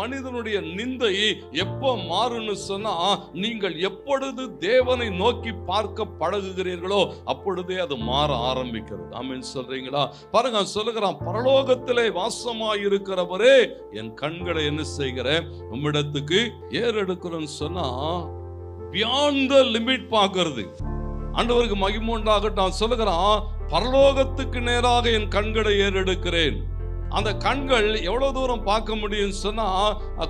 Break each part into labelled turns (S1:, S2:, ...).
S1: மனிதனுடைய நிந்தை எப்போ மாறும்னு சொன்னா நீங்கள் எப்பொழுது தேவனை நோக்கி பார்க்க பழகுகிறீர்களோ அப்பொழுதே அது மாற ஆரம்பிக்கிறது. ஆமீன் சொல்றீங்களா? பாருங்க சொல்லுகிறான் பரலோகத்திலே வாசமாயிருக்கிறவரே என் கண்களை என்ன செய்கிறேன்? உம்மிடத்துக்கு ஏறெடுக்கிறேன்னு சொன்னா பியாண்ட் லிமிட் பார்க்கறது. ஆண்டவருக்கு மகிமோண்டாகட்டும் சொல்லுகிறான் பரலோகத்துக்கு நேராக என் கண்களை ஏறெடுக்கிறேன். அந்த கண்கள் எவ்வளவு தூரம் பார்க்க முடியும்னு சொன்னா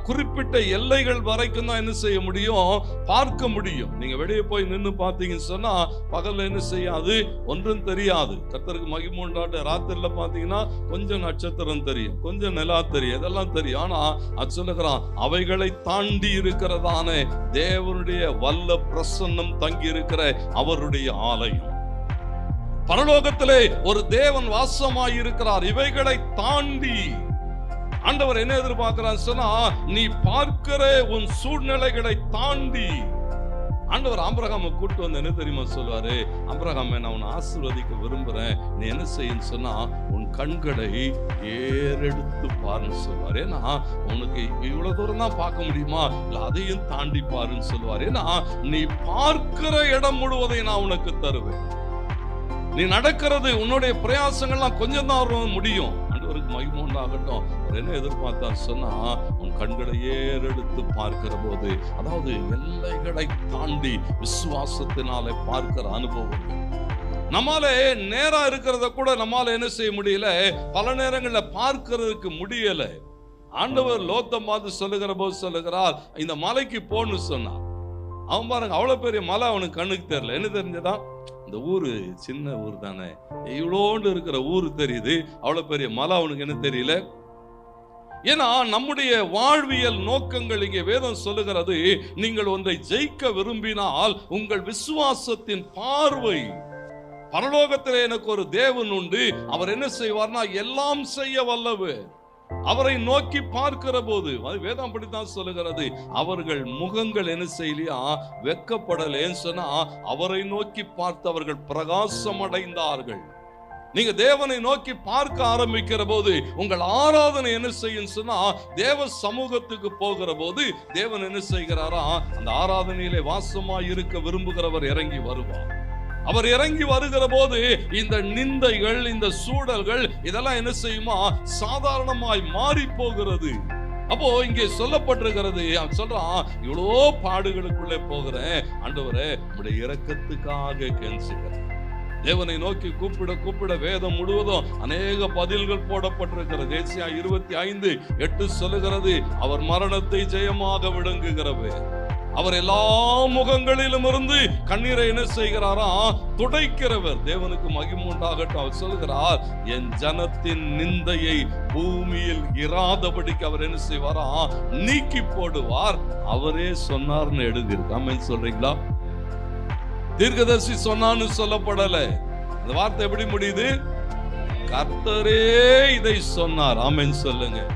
S1: குறிப்பிட்ட எல்லைகள் வரைக்கும் தான் என்ன செய்ய முடியும்? பார்க்க முடியும். நீங்க வெளியே போய் நின்று பார்த்தீங்கன்னு சொன்னா பகல்ல என்ன செய்யாது? ஒன்றும் தெரியாது. கத்தருக்கு மகிமை ராத்திரியில் ராத்திரில பார்த்தீங்கன்னா கொஞ்சம் நட்சத்திரம் தெரியும். கொஞ்சம் நிலா தெரியும். இதெல்லாம் தெரியும். ஆனா அது சொல்லுகிறான் அவைகளை தாண்டி இருக்கிறதானே தேவனுடைய வல்ல பிரசன்னம் தங்கி இருக்கிற அவருடைய ஆலயம். பரலோகத்திலே ஒரு தேவன் வாசமாய் இருக்கிறார் இவைகளை தாண்டி ஆண்டவர் என்ன எதிர்பார்க்கிறார் சொன்னா நீ பார்க்கிற உன் சூழ்நிலைகளை தாண்டி. ஆண்டவர் ஆம்பிரகாம கூட்டு வந்து என்ன தெரியுமா சொல்லுவாரு? ஆம்பிரகாம நான் உன்னை ஆசிர்வதிக்க விரும்புறேன். நீ என்ன செய்யும் சொன்னா உன் கண்களை ஏறெடுத்து பாருன்னு சொல்லுவார். ஏன்னா உனக்கு இவ்வளவு தூரம் தான் பார்க்க முடியுமா? இல்ல அதையும் தாண்டி பாருன்னு சொல்லுவார். ஏன்னா நீ பார்க்கிற இடம் முழுவதை நான் உனக்கு தருவேன். நீ நடக்கிறது உன்னுடைய பிரயாசங்கள்லாம் கொஞ்சம் தான் முடியும். ஆண்டவருக்கு மகிமோண்டாகட்டும். அவர் என்ன எதிர்பார்த்தா சொன்னா உன் கண்களை ஏறெடுத்து பார்க்கிற போது அதாவது எல்லைகளை தாண்டி விசுவாசத்தினாலே பார்க்கிற அனுபவம் நம்மால நேரா இருக்கிறத கூட நம்மால என்ன செய்ய முடியல? பல நேரங்கள்ல பார்க்கறதுக்கு முடியல. ஆண்டவர் லோத்தம் பார்த்து சொல்லுகிற போது சொல்லுகிறார் இந்த மலைக்கு போன்னு சொன்னார். அவன் பாருங்க அவ்வளவு பெரிய மலை அவனுக்கு கண்ணுக்கு தெரியல. என்ன தெரிஞ்சதான் இந்த ஊரு சின்ன ஊர் தானே? இவ்வளோண்டு இருக்கிற ஊர் தெரியுது. அவ்வளவு பெரிய மலை அவனுக்கு என்ன தெரியல? ஏன்னா நம்முடைய வாழ்வியல் நோக்கங்கள் இங்கே வேதம் சொல்லுகிறது நீங்கள் ஒன்றை ஜெயிக்க விரும்பினால் உங்கள் விசுவாசத்தின் பார்வை. பரலோகத்தில் எனக்கு ஒரு தேவன் உண்டு. அவர் என்ன செய்வார்னா எல்லாம் செய்ய வல்லவர். அவரை நோக்கி பார்க்கிற போது அது வேதம் அப்படித்தான் சொல்லுகிறது அவர்கள் முகங்கள் என்ன செய்யலையா? வெக்கப்படலேன்னு சொன்னா அவரை நோக்கி பார்த்து அவர்கள் பிரகாசம் அடைந்தார்கள் நீங்க தேவனை நோக்கி பார்க்க ஆரம்பிக்கிற போது உங்கள் ஆராதனை என்ன செய்யும் சொன்னா தேவ சமூகத்துக்கு போகிற போது தேவன் என்ன செய்கிறாரா? அந்த ஆராதனையிலே வாசமாய் இருக்க விரும்புகிறவர் இறங்கி வருவார். அவர் இறங்கி வருகிற போது இந்த நிந்தைகள் இந்த சூழல்கள் இதெல்லாம் என்ன செய்யுமா? சாதாரணமாய் மாறி போகிறது அப்போ இங்கே சொல்லப்பட்டிருக்கிறது சொல்றான் இவ்வளோ பாடுகளுக்குள்ளே போகிறேன். ஆண்டவரே நம்முடைய இறக்கத்துக்காக கெஞ்சுகிறேன் தேவனை நோக்கி கூப்பிட கூப்பிட வேதம் முழுவதும் அநேக பதில்கள் போடப்பட்டிருக்கிறது. ஏசியா இருபத்தி ஐந்து எட்டு சொல்லுகிறது அவர் மரணத்தை ஜெயமாக விளங்குகிறவர். அவர் எல்லா முகங்களிலும் இருந்து கண்ணீரை என்ன செய்கிறாரா? துடைக்கிறவர். தேவனுக்கு மகிமுண்டாகட்டும் அவர் சொல்கிறார் என் ஜனத்தின் நிந்தையை பூமியில் இராதபடிக்கு அவர் என்ன செய்வாரா? நீக்கி போடுவார். அவரே சொன்னார்னு எழுதியிருக்கு. ஆமென். சொல்றீங்களா? தீர்க்கதர்சி சொன்னான்னு சொல்லப்படல. அந்த வார்த்தை எப்படி முடியுது? கர்த்தரே இதை சொன்னார். ஆமென். சொல்லுங்க.